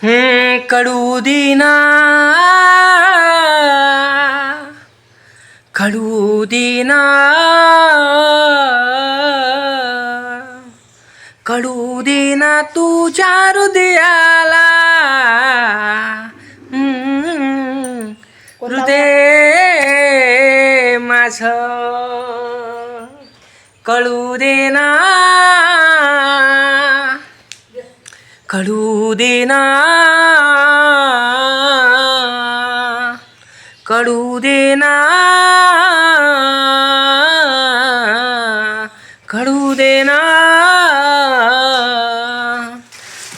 कडू दिना कडू दिना कडू दिना तुझ्या हृदयाला हृदय माझ कळू देना कळू देना कळू देना कळू देना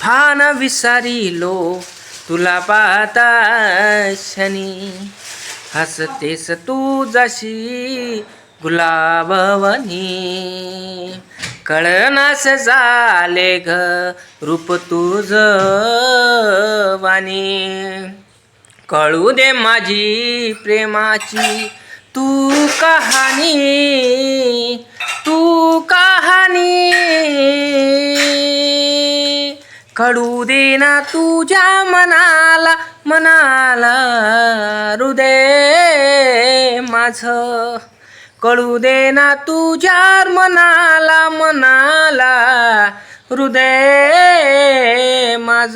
भान विसारिलो तुला पाहता शनी हसतेस तू जशी गुलाबवनी कळनास झाले ग रूप तुझ वाणी. कळू दे माझी प्रेमाची तू कहाणी तू कहाणी. कळू दे ना तुझ्या मनाला मनाला हृदय माझं. कळू दे ना तुझ्या मनाला मनाला हृदय माझ.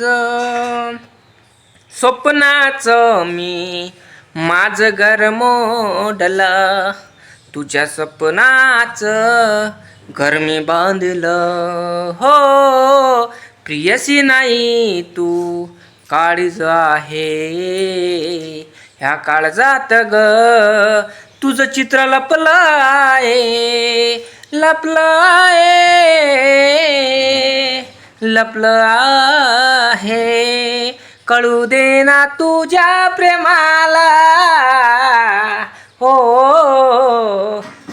स्वप्नाचं मी माझं घर मोडलं तुझ्या स्वप्नाच घर मी बांधलं. हो प्रियसी नाही तू काळीज आहे. ह्या काळजात ग तुझं चित्र लपलं आहे लपलं आहे लपलं आहे कळू दे ना तुझ्या प्रेमाला. हो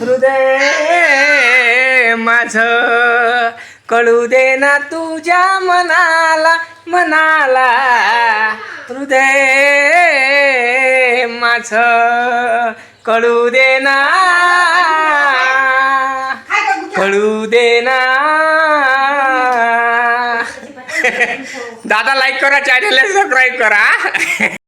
हृदय माझ. कळू दे ना तुझ्या मनाला मनाला. हृदय माझ. कळू दे ना. कळू दे ना. दादा लाईक करा चॅनलला सबस्क्राईब करा.